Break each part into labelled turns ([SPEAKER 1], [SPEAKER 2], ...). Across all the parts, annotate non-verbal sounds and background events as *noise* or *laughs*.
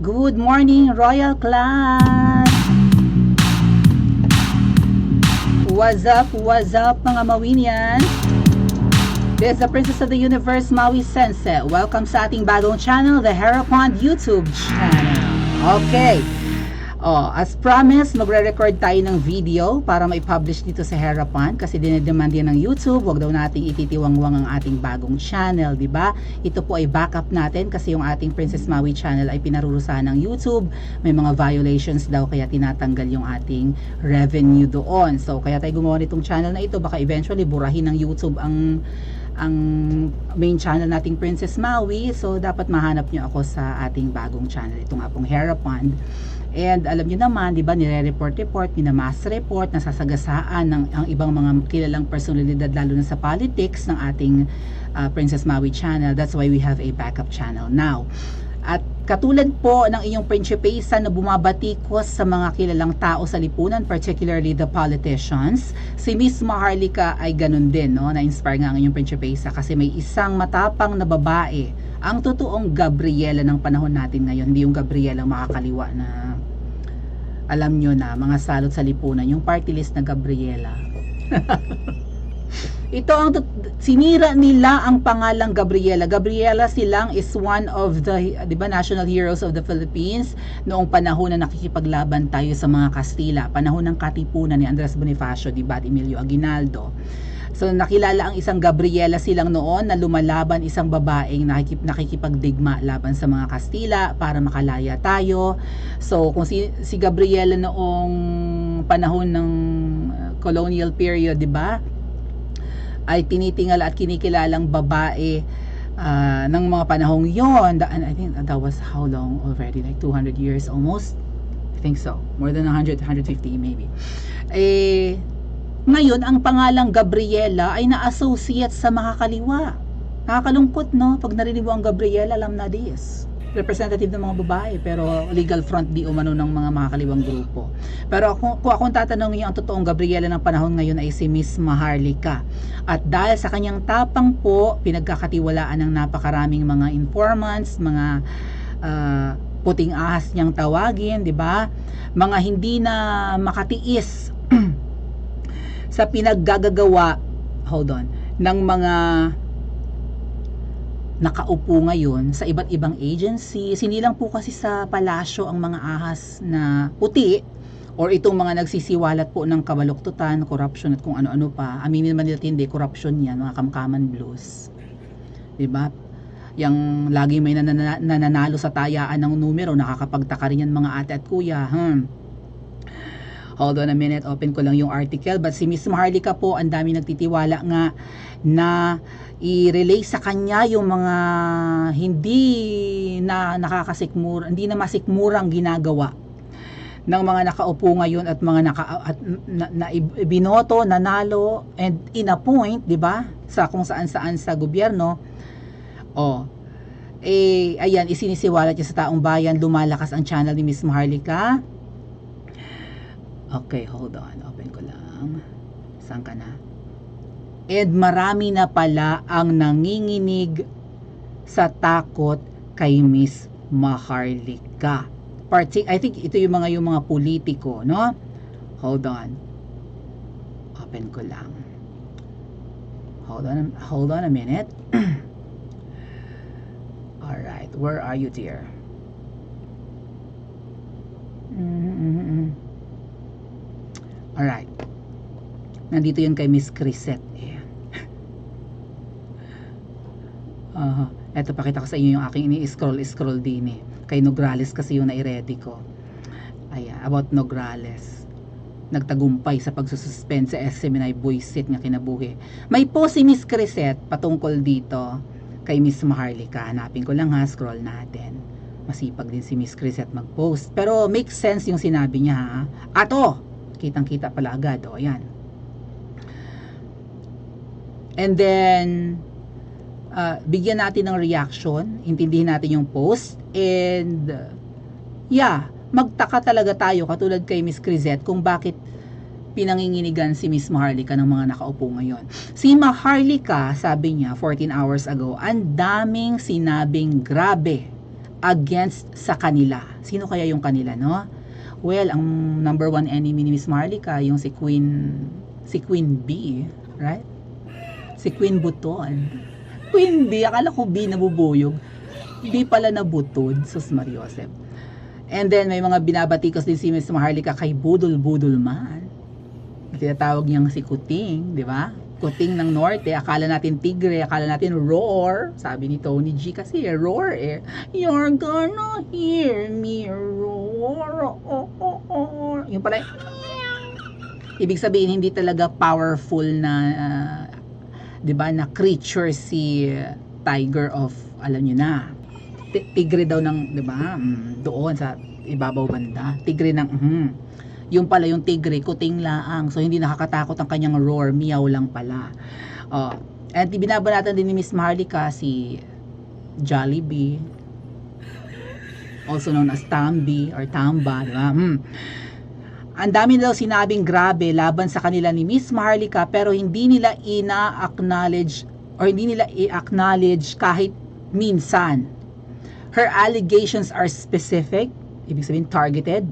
[SPEAKER 1] Good morning, Royal Clan! What's up, what's up mga Mawinian? This is the Princess of the Universe, Maui Sense. Welcome sa ating bagong channel, the Hera Pond YouTube channel. Okay. Oh, as promised, magre-record tayo ng video para mai-publish dito sa Herapan kasi dinedemand yan ng YouTube. Huwag daw nating ititiwangwang ang ating bagong channel, di ba? Ito po ay backup natin kasi yung ating Princess Maui channel ay pinarurusahan ng YouTube. May mga violations daw kaya tinatanggal yung ating revenue doon. So, kaya tayo gumawa nitong channel na ito. Baka eventually burahin ng YouTube ang ang main channel nating Princess Maui. So, dapat mahanap nyo ako sa ating bagong channel. Ito nga pong Herapan. And alam niyo naman, 'di ba, nire-report-report, minamass report, nasasagasaan ng ang ibang mga kilalang personalidad lalo na sa politics ng ating uh, Princess Maui channel. That's why we have a backup channel now. At katulad po ng inyong prinsipesa na bumabatikos sa mga kilalang tao sa lipunan, particularly the politicians, si Miss Maharlika ay ganun din, no? Na-inspire nga ang inyong prinsipesa kasi may isang matapang na babae, ang totoong Gabriela ng panahon natin ngayon, hindi yung Gabriela makakaliwa na alam nyo na, mga salot sa lipunan, yung party list na Gabriela. *laughs* Ito ang sinira nila ang pangalang Gabriela. Gabriela Silang is one of the, 'di ba, national heroes of the Philippines noong panahon na nakikipaglaban tayo sa mga Kastila, panahon ng katipunan ni Andres Bonifacio, 'di ba, at Emilio Aguinaldo. So nakilala ang isang Gabriela silang noon na lumalaban isang babaeng nakikip, nakikipagdigma laban sa mga Kastila para makalaya tayo. So kung si, si Gabriela noong panahon ng uh, colonial period, 'di ba? ay tinitingala at kinikilalang babae uh, ng mga panahong yon. And I think that was how long already? Like 200 years almost? I think so. More than 100, 150 maybe. Eh, ngayon, ang pangalang Gabriela ay na-associate sa mga kaliwa. Nakakalungkot, no? Pag narinig mo ang Gabriela, alam na this. Representative ng mga babae, pero legal front di umano ng mga makakaliwang grupo. Pero kung, kung akong tatanungin ang totoong Gabriela ng panahon ngayon ay si Miss Maharlika. At dahil sa kanyang tapang po, pinagkakatiwalaan ng napakaraming mga informants, mga uh, puting ahas niyang tawagin, di ba? Mga hindi na makatiis sa pinaggagawa, hold on, ng mga nakaupo ngayon sa iba't ibang agencies. Hindi lang po kasi sa palasyo ang mga ahas na puti or itong mga nagsisiwalat po ng kabaluktutan, corruption at kung ano-ano pa. Aminin man nila hindi, corruption yan, mga kamkaman blues. ba? Yang lagi may nanana- nananalo sa tayaan ng numero, nakakapagtaka rin yan mga ate at kuya. Hmm. Hold on a minute, open ko lang yung article. But si Miss Maharlika po, ang dami nagtitiwala nga na i-relay sa kanya yung mga hindi na nakakasikmura, hindi na masikmurang ginagawa ng mga nakaupo ngayon at mga naka at, na, na, binoto, nanalo and inappoint, 'di ba? Sa kung saan-saan sa gobyerno. Oh. Eh ayan, isinisiwalat niya sa taong bayan, lumalakas ang channel ni Miss Maharlika. Okay, hold on. Open ko lang. Saan ka na? And marami na pala ang nanginginig sa takot kay Miss Maharlika. Parti I think ito yung mga yung mga politiko, no? Hold on. Open ko lang. Hold on, hold on a minute. *clears throat* All right, where are you, dear? Mm-hmm. All right. Nandito yun kay Miss Crisette. Ayan. *laughs* uh, eto, pakita ko sa inyo yung aking ini-scroll-scroll din eh. Kay Nograles kasi yung nai-ready ko. Ayan, about Nograles. Nagtagumpay sa pagsususpend sa SMNI Boyset nga kinabuhi. May po si Miss Crisette patungkol dito kay Miss Maharlika. Hanapin ko lang ha, scroll natin. Masipag din si Miss Crisette mag-post. Pero make sense yung sinabi niya ha. Ato, kitang-kita pala agad. O, ayan. And then, uh, bigyan natin ng reaction, intindihin natin yung post, and uh, yeah, magtaka talaga tayo katulad kay Miss Crisette kung bakit pinanginginigan si Miss Maharlika ng mga nakaupo ngayon. Si Maharlika, sabi niya 14 hours ago, ang daming sinabing grabe against sa kanila. Sino kaya yung kanila, no? Well, ang number one enemy ni Miss Marlica, yung si Queen, si Queen B, right? Si Queen Buton. Queen B, akala ko B nabubuyog. B pala nabutod, sus Mariosep. And then, may mga binabatikos din si Miss Maharlika kay Budol Budol man. Tinatawag niyang si Kuting, di ba? Kuting ng Norte, akala natin tigre, akala natin roar. Sabi ni Tony G kasi, roar eh. You're gonna hear me roar. Yung pala, ibig sabihin, hindi talaga powerful na, ah, di ba, na creature si Tiger of, alam niyo na, ti- tigre daw ng, di ba, mm, doon sa ibabaw banda. Tigre ng, mm, yung pala yung tigre, kuting laang. So, hindi nakakatakot ang kanyang roar, meow lang pala. Oh. At binabanatan din ni Miss Marlica si Jollibee, also known as Tambi or Tamba, di ba? Hmm. Ang dami daw sinabing grabe laban sa kanila ni Miss Marlica pero hindi nila ina-acknowledge or hindi nila i-acknowledge kahit minsan. Her allegations are specific, ibig sabihin targeted.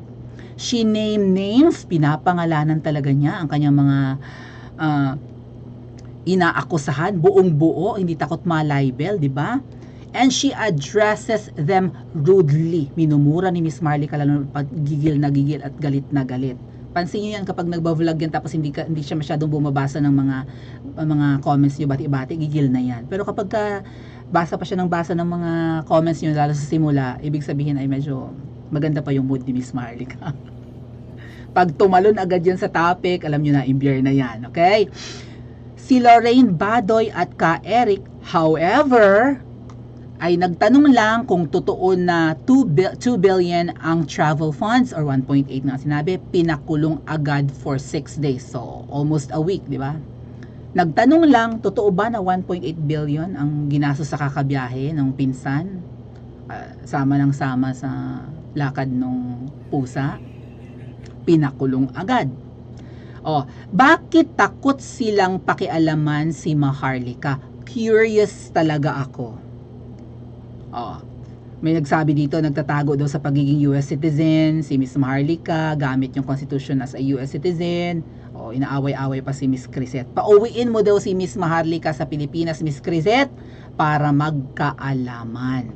[SPEAKER 1] She named names, pinapangalanan talaga niya ang kanyang mga ah, inaakusahan, buong buo, hindi takot ma-libel, di ba? And she addresses them rudely. Minumura ni Miss Marley lalo pag gigil na gigil at galit na galit. Pansin niyo yan kapag nagba-vlog yan tapos hindi ka, hindi siya masyadong bumabasa ng mga mga comments niyo bati-bati, gigil na yan. Pero kapag ka basa pa siya ng basa ng mga comments niyo lalo sa simula, ibig sabihin ay medyo maganda pa yung mood ni Miss Marley *laughs* Pag tumalon agad yan sa topic, alam niyo na, imbier na yan. Okay? Si Lorraine Badoy at ka Eric, however, ay nagtanong lang kung totoo na 2, bi- 2 billion ang travel funds or 1.8 na sinabi, pinakulong agad for 6 days. So, almost a week, di ba? Nagtanong lang, totoo ba na 1.8 billion ang ginastos sa kakabiyahe ng pinsan? Ah, sama ng sama sa lakad ng pusa? Pinakulong agad. Oh, bakit takot silang pakialaman si Maharlika? Curious talaga ako. Oh. May nagsabi dito, nagtatago daw sa pagiging US citizen, si Miss Maharlika, gamit yung constitution as a US citizen. O, inaaway-away pa si Miss Crisette. Pauwiin mo daw si Miss Maharlika sa Pilipinas, Miss Crisette, para magkaalaman.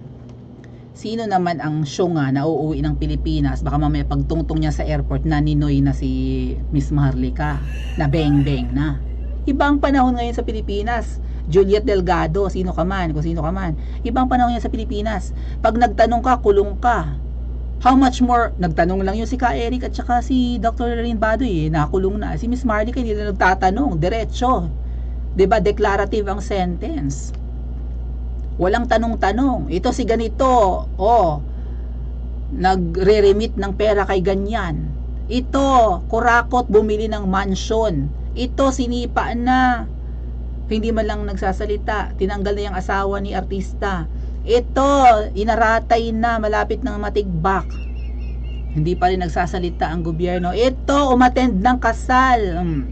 [SPEAKER 1] Sino naman ang syunga na uuwi ng Pilipinas? Baka mamaya pagtungtong niya sa airport, naninoy na si Miss Maharlika. Na beng-beng na. Ibang panahon ngayon sa Pilipinas. Juliet Delgado, sino ka man, kung sino ka man. Ibang panahon yan sa Pilipinas. Pag nagtanong ka, kulong ka. How much more, nagtanong lang yun si Ka Eric at saka si Dr. Lorraine Badoy, eh, nakulong na. Si Miss Marley, hindi na nagtatanong, diretso. 'Di ba declarative ang sentence. Walang tanong-tanong. Ito si ganito, oh, nagre-remit ng pera kay ganyan. Ito, kurakot bumili ng mansion. Ito, sinipa na. Hindi man lang nagsasalita. Tinanggal na yung asawa ni artista. Ito, inaratay na, malapit ng matigbak. Hindi pa rin nagsasalita ang gobyerno. Ito, umatend ng kasal. Hmm.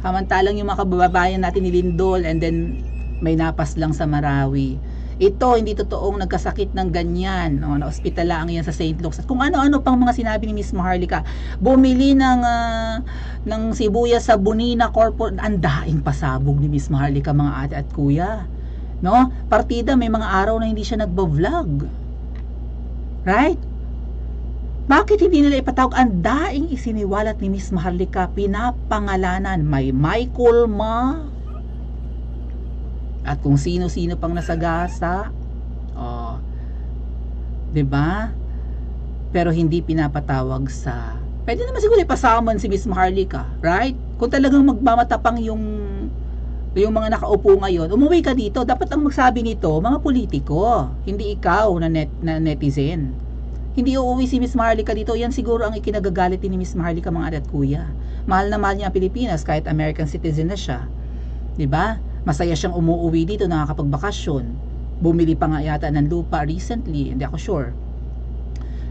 [SPEAKER 1] Samantalang yung mga kababayan natin ni Lindol and then may napas lang sa Marawi. Ito, hindi totoong nagkasakit ng ganyan. O, na-ospital lang yan sa St. Luke's. At kung ano-ano pang mga sinabi ni Miss Maharlika. Bumili ng, ah, ng sibuyas sa Bonina Corporate. Ang daing pasabog ni Miss Maharlika, mga ate at kuya. No? Partida, may mga araw na hindi siya nagbo-vlog. Right? Bakit hindi nila ipatawag ang daing isiniwalat ni Miss Maharlika pinapangalanan may Michael Ma at kung sino-sino pang nasagasa oh 'di ba pero hindi pinapatawag sa pwede naman siguro ipasummon si Miss Maharlika right kung talagang magmamatapang yung yung mga nakaupo ngayon umuwi ka dito dapat ang magsabi nito mga politiko hindi ikaw na, net, na netizen hindi uuwi si Miss Maharlika dito. Yan siguro ang ikinagagalit ni Miss Maharlika mga adat kuya. Mahal na mahal niya ang Pilipinas kahit American citizen na siya. 'Di ba? Masaya siyang umuwi dito nakakapagbakasyon. Bumili pa nga yata ng lupa recently, hindi ako sure.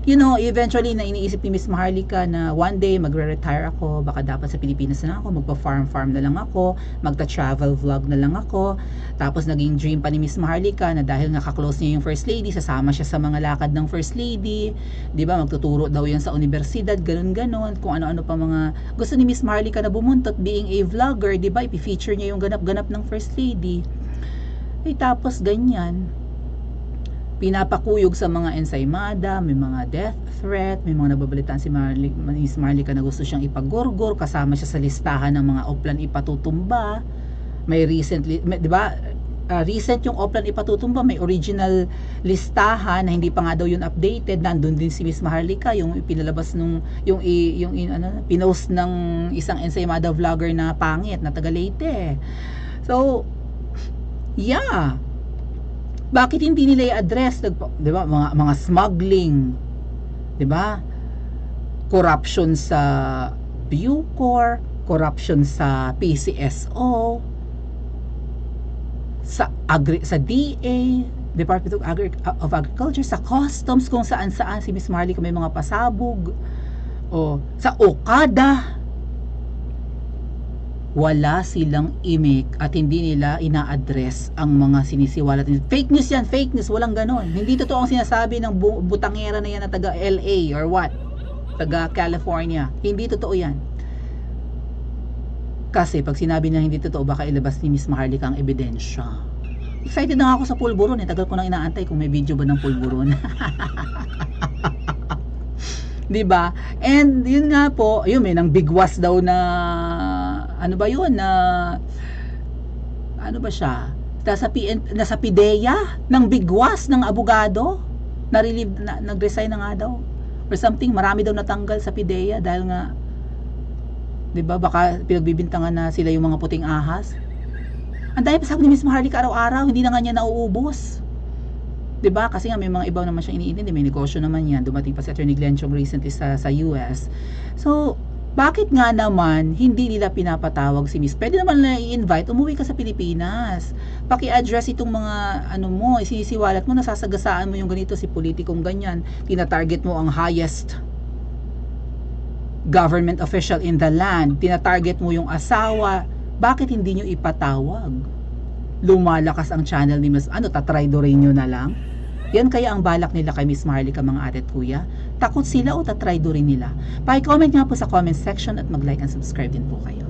[SPEAKER 1] You know, eventually na iniisip ni Miss Maharlika na one day magre-retire ako, baka dapat sa Pilipinas na ako, magpa-farm-farm na lang ako, magta-travel vlog na lang ako. Tapos naging dream pa ni Miss Maharlika na dahil nakaklose niya yung First Lady, sasama siya sa mga lakad ng First Lady. 'Di ba Magtuturo daw yan sa universidad, ganun-ganon, kung ano-ano pa mga gusto ni Miss Maharlika na bumuntot being a vlogger, 'di ba? Ipi-feature niya yung ganap-ganap ng First Lady. Eh tapos ganyan, pinapakuyog sa mga ensaymada, may mga death threat, may mga nababalitaan si Marley, Miss Marlica na gusto siyang ipagorgor, kasama siya sa listahan ng mga oplan ipatutumba. May recently, may, 'di ba? ah, recent yung oplan ipatutumba, may original listahan na hindi pa nga daw yun updated. Nandun din si Miss Maharlika, yung pinalabas nung yung yung in, ano, pinost ng isang ensaymada vlogger na pangit na taga Leyte. So, yeah, bakit hindi nila i-address? 'di ba mga mga smuggling 'di ba? Corruption sa Bucor corruption sa PCSO sa agri sa DA Department of, Agri- of Agriculture sa customs kung saan saan si Miss Marley may mga pasabog. O sa Okada wala silang imik at hindi nila ina-address ang mga sinisiwalat nila. Fake news yan, fake news, walang ganon. Hindi totoo ang sinasabi ng bu- butangera na yan na taga LA or what? Taga California. Hindi totoo yan. Kasi pag sinabi na hindi totoo, baka ilabas ni Miss Maharlika ang ebidensya. Excited na ako sa pulburon eh. Tagal ko nang inaantay kung may video ba ng pulburon. *laughs* 'di ba? And yun nga po, yun may nang bigwas daw na ano ba yun na ano ba siya? Nasa, PN, nasa PIDEA ng bigwas ng abogado na, relieve, na nag-resign na nga daw or something marami daw natanggal sa PIDEA dahil nga 'di ba baka pinagbibintangan na sila yung mga puting ahas ang dahil pa sabi ni Miss Maharlika araw-araw hindi na nga niya nauubos 'di ba? Kasi nga may mga iba naman siyang iniintindi, may negosyo naman 'yan. Dumating pa si Attorney Glenn Chong recently sa sa US. So, bakit nga naman hindi nila pinapatawag si Miss? Pwede naman na i-invite, umuwi ka sa Pilipinas. Paki-address itong mga ano mo, isinisiwalat mo, nasasagasaan mo yung ganito si politikong ganyan. Tina-target mo ang highest government official in the land. Tina-target mo yung asawa. Bakit hindi nyo ipatawag? lumalakas ang channel ni Miss, ano, tatraydorin nyo na lang? Yan kaya ang balak nila kay Miss Marlica mga ate at kuya? Takot sila o tatraydorin nila? Paki-comment nga po sa comment section at mag-like and subscribe din po kayo.